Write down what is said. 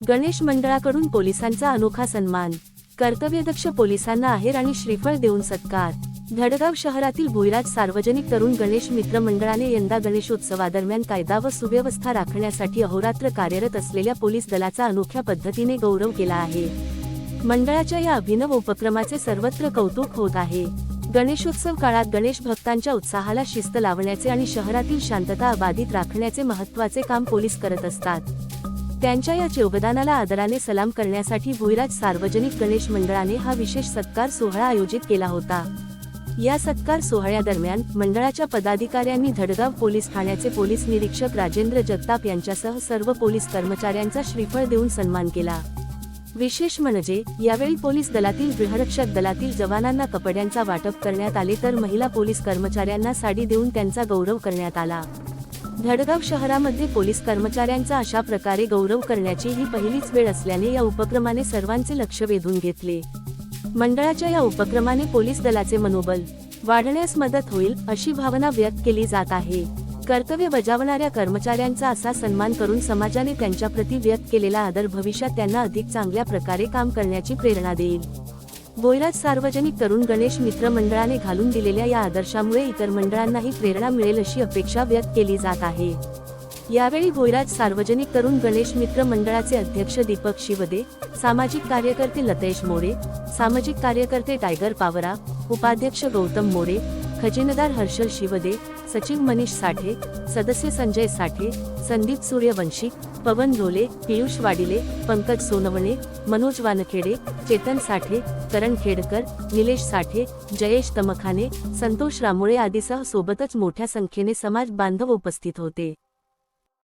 गणेश मंडळाकडून पोलिसांचा अनोखा सन्मान. कर्तव्यदक्ष पोलिसांना आहेर आणि श्रीफळ देऊन सत्कार. धडगाव शहरातील भुईराज सार्वजनिक तरुण गणेश मित्र मंडळाने यंदा गणेशोत्सवादरम्यान कायदा व सुव्यवस्था राखण्यासाठी अहोरात्र कार्यरत असलेल्या पोलीस दलाचा अनोख्या पद्धतीने गौरव केला आहे. मंडळाच्या या अभिनव उपक्रमाचे सर्वत्र कौतुक होत आहे. गणेशोत्सव काळात गणेश भक्तांच्या उत्साहाला शिस्त लावण्याचे आणि शहरातील शांतता अबाधित राखण्याचे महत्त्वाचे काम पोलीस करत असतात. त्यांच्या या योगदानाला आदराने सलाम करण्यासाठी भुईराज सार्वजनिक गणेश मंडळाने हा विशेष सत्कार सोहळा आयोजित केला होता. या सत्कार सोहळ्यादरम्यान मंडळाच्या पदाधिकाऱ्यांनी धडगाव पोलीस ठाण्याचे पोलीस निरीक्षक राजेंद्र जगताप यांच्यासह सर्व पोलीस कर्मचाऱ्यांचा श्रीफळ देऊन सन्मान केला. विशेष म्हणजे यावेळी पोलीस दलातील गृहरक्षक दलातील जवानांना कपड्यांचा वाटप करण्यात आले तर महिला पोलीस कर्मचाऱ्यांना साडी देऊन त्यांचा गौरव करण्यात आला. धडगाव शहरामध्ये पोलीस कर्मचाऱ्यांचा अशा प्रकारे गौरव करण्याची ही पहिलीच वेळ असल्याने या उपक्रमाने सर्वांचे लक्ष वेधून घेतले. मंडळाच्या या उपक्रमाने पोलीस दलाचे मनोबल वाढण्यास मदत होईल अशी भावना व्यक्त केली जात आहे. कर्तव्य बजावणाऱ्या कर्मचाऱ्यांचा असा सन्मान करून समाजाने त्यांच्याप्रती व्यक्त केलेला आदर भविष्यात त्यांना अधिक चांगल्या प्रकारे काम करण्याची प्रेरणा देईल. बोयराज सार्वजनिक तरुण गणेश मित्र मंडळाने घालून दिलेल्या या आदर्शामुळे इतर मंडळांनाही प्रेरणा मिळेल अशी अपेक्षा व्यक्त केली जात आहे. यावेळी भोयराज सार्वजनिक तरुण गणेश मित्र मंडळाचे अध्यक्ष दीपक शिवदे सामाजिक कार्यकर्ते लतेश मोरे सामाजिक कार्यकर्ते टायगर पावरा उपाध्यक्ष गौतम मोरे खजिनदार हर्षल शिवदे सचिव मनीष साठे सदस्य संजय साठे संदीप सूर्यवंशी पवन रोले पियुष वाडिले पंकज सोनवणे मनोज वानखेडे चेतन साठे करण खेडकर निलेश साठे जयेश तमखाने संतोष रामोळे आदीसह सोबतच मोठ्या संख्येने समाज बांधव उपस्थित होते.